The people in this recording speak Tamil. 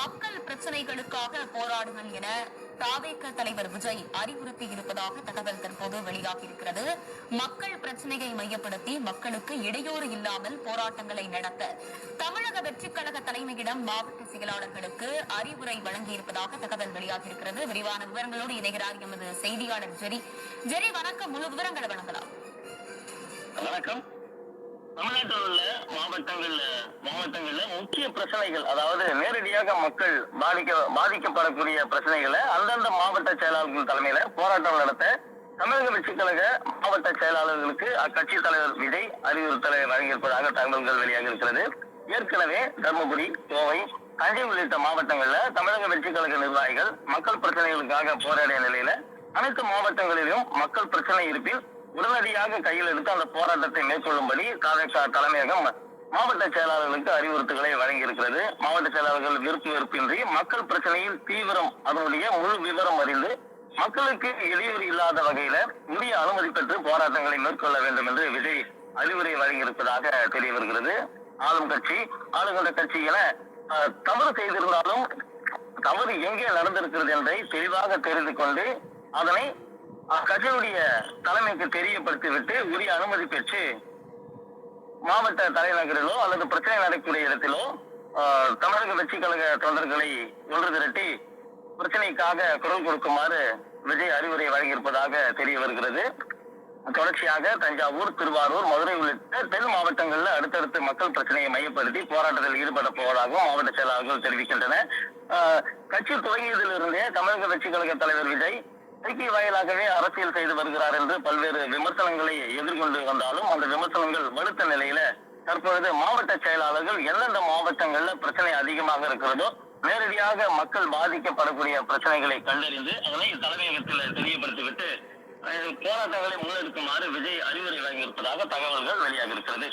மக்கள் பிரச்சனைகளுக்காக போராடுங்கள் என தாவேக தலைவர் விஜய் அறிவுறுத்தி இருப்பதாக தகவல் தற்போது வெளியாகியிருக்கிறது. மக்கள் பிரச்சனையை மையப்படுத்தி மக்களுக்கு இடையூறு இல்லாமல் போராட்டங்களை நடத்த தமிழக வெற்றிக் கழக தலைமையிடம் மாவட்ட செயலாளர்களுக்கு அறிவுரை வழங்கியிருப்பதாக தகவல் வெளியாகியிருக்கிறது. விரிவான விவரங்களோடு இணைகிறார் எமது செய்தியாளர் ஜெரி. ஜெரி வணக்கம். முழு விவரங்களை வழங்கலாம். வணக்கம். தமிழ்நாட்டில் மாவட்டங்கள்ல மாவட்டங்கள்ல முக்கிய பிரச்சனைகள் அதாவது நேரடியாக மக்கள் பாதிக்க பாதிக்கப்படக்கூடிய பிரச்சனைகளை அந்தந்த மாவட்ட செயலாளர்கள் தலைமையில போராட்டம் நடத்த தமிழக வெற்றிக் கழக மாவட்ட செயலாளர்களுக்கு அக்கட்சி தலைவர் விஜய் அறிவுறுத்தலை வழங்கியிருப்பதாக தகவல்கள் வெளியாக இருக்கிறது. ஏற்கனவே தருமபுரி கோவை தஞ்சை உள்ளிட்ட மாவட்டங்கள்ல தமிழக வெற்றிக் கழக நிர்வாகிகள் மக்கள் பிரச்சனைகளுக்காக போராடிய நிலையில அனைத்து மாவட்டங்களிலும் மக்கள் பிரச்சனை இருப்பில் உடனடியாக கையில் எடுத்து அந்த போராட்டத்தை மேற்கொள்ளும்படி தாவேகா தலைமையகம் மாவட்ட செயலாளர்களுக்கு அறிவுறுத்தல்களை வழங்கியிருக்கிறது. மாவட்ட செயலாளர்கள் விருப்பு வெறுப்பின்றி மக்கள் பிரச்சனையில் தீவிரம் அதனுடைய முழு விவரம் அறிந்து மக்களுக்கு இடையூறு இல்லாத வகையில உரிய அனுமதி பெற்று போராட்டங்களை மேற்கொள்ள வேண்டும் என்று விஜய் அறிவுரை வழங்கியிருப்பதாக தெரிய வருகிறது. ஆளும் கட்சி ஆளுகின்ற கட்சி என அஹ், தவறு செய்திருந்தாலும் தவறு எங்கே நடந்திருக்கிறது என்பதை தெளிவாக தெரிந்து கொண்டு அதனை அக்கட்சியுடைய தலைமைக்கு தெரியப்படுத்திவிட்டு உரிய அனுமதி பெற்று மாவட்ட தலைநகரிலோ அல்லது பிரச்சனை நடக்கக்கூடிய இடத்திலோ ஆஹ், தமிழக வெற்றி கழக தொண்டர்களை ஒன்று திரட்டி பிரச்சனைக்காக குரல் கொடுக்குமாறு விஜய் அறிவுரை வழங்கியிருப்பதாக தெரிய வருகிறது. தொடர்ச்சியாக தஞ்சாவூர் திருவாரூர் மதுரை உள்ளிட்ட தென் மாவட்டங்கள்ல அடுத்தடுத்து மக்கள் பிரச்சனையை மையப்படுத்தி போராட்டத்தில் ஈடுபட போவதாகவும் மாவட்ட செயலாளர்கள் தெரிவிக்கின்றனர். ஆஹ், கட்சி துவங்கியதிலிருந்தே தமிழக வெற்றி கழக தலைவர் விஜய் அறிக்கை வாயிலாகவே அரசியல் செய்து வருகிறார் என்று பல்வேறு விமர்சனங்களை எதிர்கொண்டு வந்தாலும் அந்த விமர்சனங்கள் வலுத்த நிலையில தற்பொழுது மாவட்ட செயலாளர்கள் எந்தெந்த மாவட்டங்கள்ல பிரச்சனை அதிகமாக இருக்கிறதோ நேரடியாக மக்கள் பாதிக்கப்படக்கூடிய பிரச்சனைகளை கண்டறிந்து அதனை தலைமையகத்தில் தெரியப்படுத்திவிட்டு போராட்டங்களை முன்னெடுக்குமாறு விஜய் அறிவுரை வழங்கியிருப்பதாக தகவல்கள் வெளியாக இருக்கிறது.